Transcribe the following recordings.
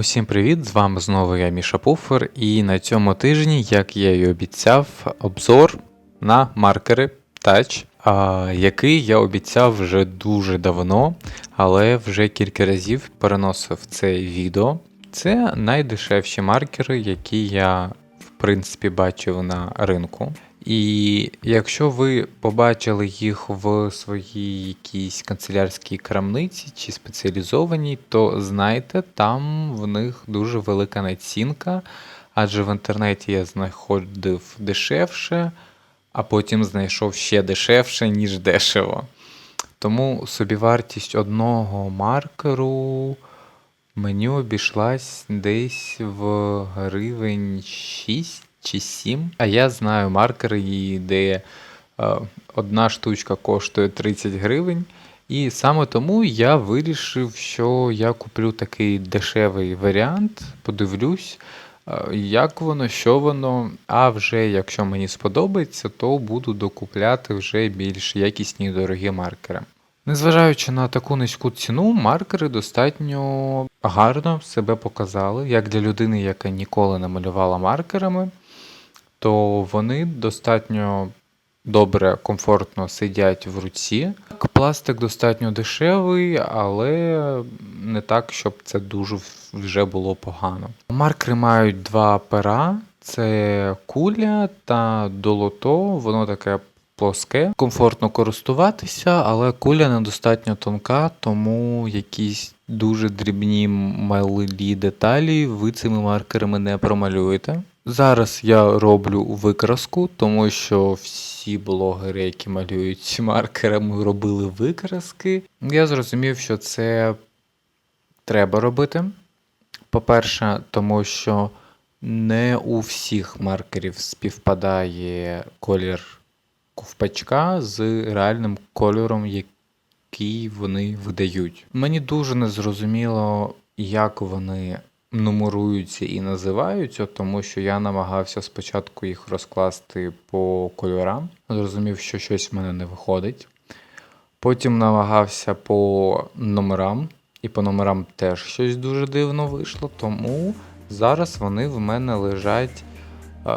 Усім привіт! З вами знову я Міша Пуфер, і на цьому тижні, як я і обіцяв, обзор на маркери Touch, який я обіцяв вже дуже давно, але вже кілька разів переносив це відео. Це найдешевші маркери, які я в принципі бачив на ринку. І якщо ви побачили їх в своїй якійсь канцелярській крамниці чи спеціалізованій, то знайте, там в них дуже велика націнка, адже в інтернеті я знаходив дешевше, а потім знайшов ще дешевше, ніж дешево. Тому собівартість одного маркеру мені обійшлась десь в гривень 6 чи 7. А я знаю маркери, і де е, одна штучка коштує 30 гривень. І саме тому я вирішив, що я куплю такий дешевий варіант, подивлюсь, е, як воно, що воно. А вже якщо мені сподобається, то буду докупляти вже більш якісні і дорогі маркери. Незважаючи на таку низьку ціну, маркери достатньо гарно себе показали, як для людини, яка ніколи не малювала маркерами, то вони достатньо добре, комфортно сидять в руці. Пластик достатньо дешевий, але не так, щоб це дуже вже було погано. Маркери мають два пера: це куля та долото, воно таке плоске, комфортно користуватися, але куля недостатньо тонка, тому якісь дуже дрібні малі деталі ви цими маркерами не промалюєте. Зараз я роблю викраску, тому що всі блогери, які малюють маркерами, робили викраски. Я зрозумів, що це треба робити. По-перше, тому що не у всіх маркерів співпадає колір ковпачка з реальним кольором, який вони видають. Мені дуже незрозуміло, як вони нумеруються і називаються, тому що я намагався спочатку їх розкласти по кольорам, зрозумів, що щось в мене не виходить. Потім намагався по номерам, і по номерам теж щось дуже дивно вийшло, тому зараз вони в мене лежать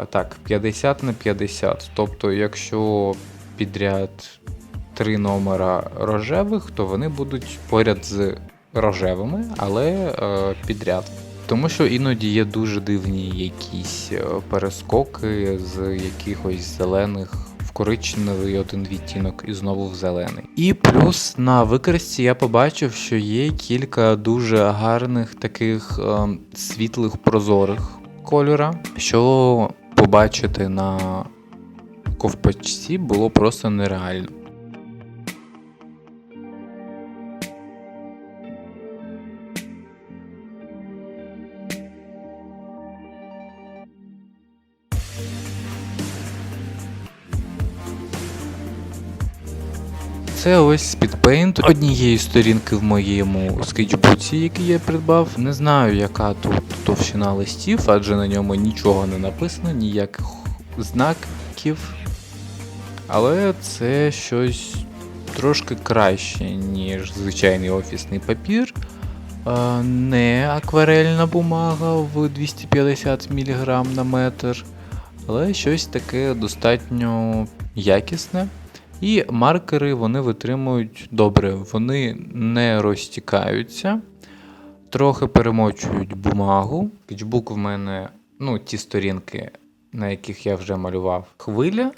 так, 50 на 50. Тобто, якщо підряд три номера рожевих, то вони будуть поряд з рожевими, але е, підряд. Тому що іноді є дуже дивні якісь е, перескоки з якихось зелених в коричневий один відтінок і знову в зелений. І плюс на викрасці я побачив, що є кілька дуже гарних таких е, світлих прозорих кольора, що побачити на ковпачці було просто нереально. Це ось Speedpaint однієї сторінки в моєму скетчбуці, який я придбав. Не знаю, яка тут товщина листів, адже на ньому нічого не написано, ніяких знаків. Але це щось трошки краще, ніж звичайний офісний папір. Не акварельна бумага в 250 мг на метр, але щось таке достатньо якісне. І маркери вони витримують добре, вони не розтікаються, трохи перемочують бумагу. Кічбук в мене, ну, ті сторінки, на яких я вже малював, хвиля.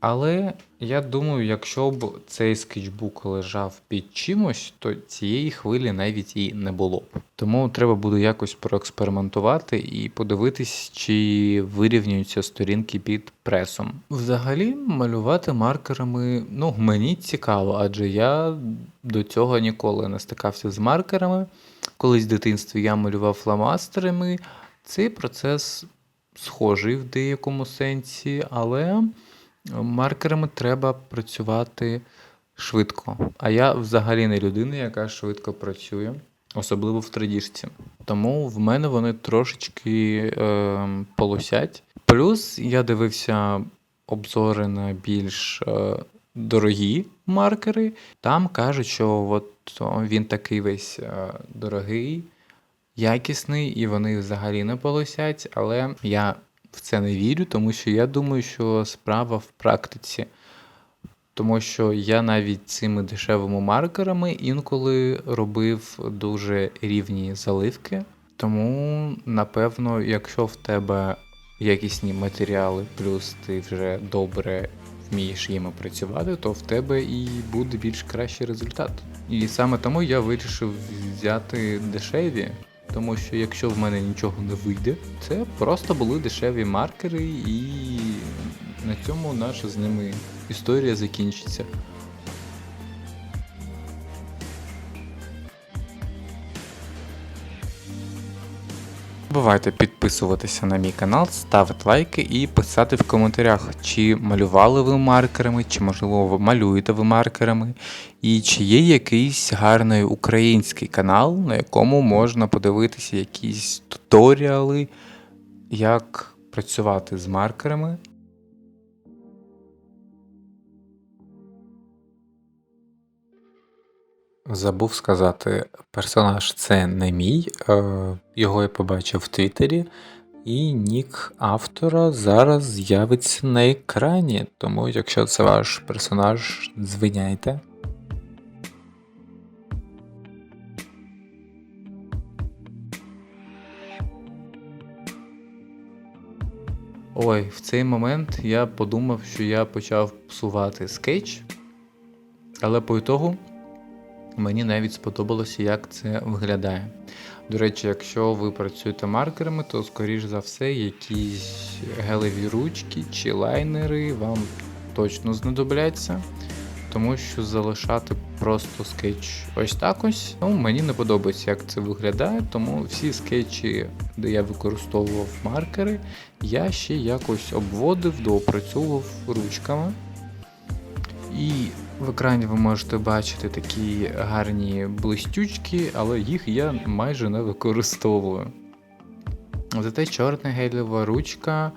Але я думаю, якщо б цей скетчбук лежав під чимось, то цієї хвилі навіть і не було б. Тому треба буде якось проекспериментувати і подивитись, чи вирівнюються сторінки під пресом. Взагалі, малювати маркерами, ну, мені цікаво, адже я до цього ніколи не стикався з маркерами. Колись в дитинстві я малював фломастерами. Цей процес схожий в деякому сенсі, але. Маркерами треба працювати швидко. А я взагалі не людина, яка швидко працює, особливо в тридіжці. Тому в мене вони трошечки е, полосять. Плюс я дивився обзори на більш е, дорогі маркери. Там кажуть, що от він такий весь е, дорогий. якісний і вони взагалі не полосять, але я в це не вірю, тому що я думаю, що справа в практиці. Тому що я навіть цими дешевими маркерами інколи робив дуже рівні заливки. Тому, напевно, якщо в тебе якісні матеріали, плюс ти вже добре вмієш їми працювати, то в тебе і буде більш кращий результат. І саме тому я вирішив взяти дешеві, тому що якщо в мене нічого не вийде, це просто були дешеві маркери, і на цьому наша з ними історія закінчиться. Забувайте підписуватися на мій канал, ставити лайки і писати в коментарях, чи малювали ви маркерами, чи можливо малюєте ви маркерами, і чи є якийсь гарний український канал, на якому можна подивитися якісь туторіали, як працювати з маркерами. Забув сказати, персонаж це не мій, е, його я побачив в Твіттері, і нік автора зараз з'явиться на екрані. Тому, якщо це ваш персонаж, звиняйте. Ой, в цей момент я подумав, що я почав псувати скетч, але по ітогу Мені навіть сподобалося, як це виглядає. До речі, якщо ви працюєте маркерами, то, скоріш за все, якісь гелеві ручки чи лайнери вам точно знадобляться. Тому що залишати просто скетч ось так ось. Ну, мені не подобається, як це виглядає, тому всі скетчі, де я використовував маркери, я ще якось обводив, доопрацьовував ручками. І в екрані ви можете бачити такі гарні блистючки, але їх я майже не використовую. Зате чорна гелєва ручка,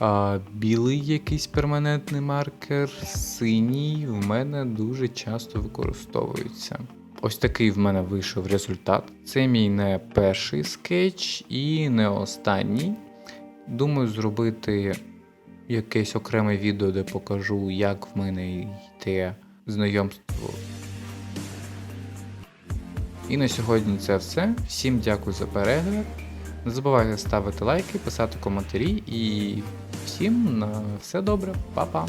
а, білий якийсь перманентний маркер, синій в мене дуже часто використовується. Ось такий в мене вийшов результат. Це мій не перший скетч і не останній. Думаю, зробити якесь окреме відео, де покажу, як в мене йде знайомство. І на сьогодні це все. Всім дякую за перегляд. Не забувайте ставити лайки, писати коментарі і всім на все добре, Па-па!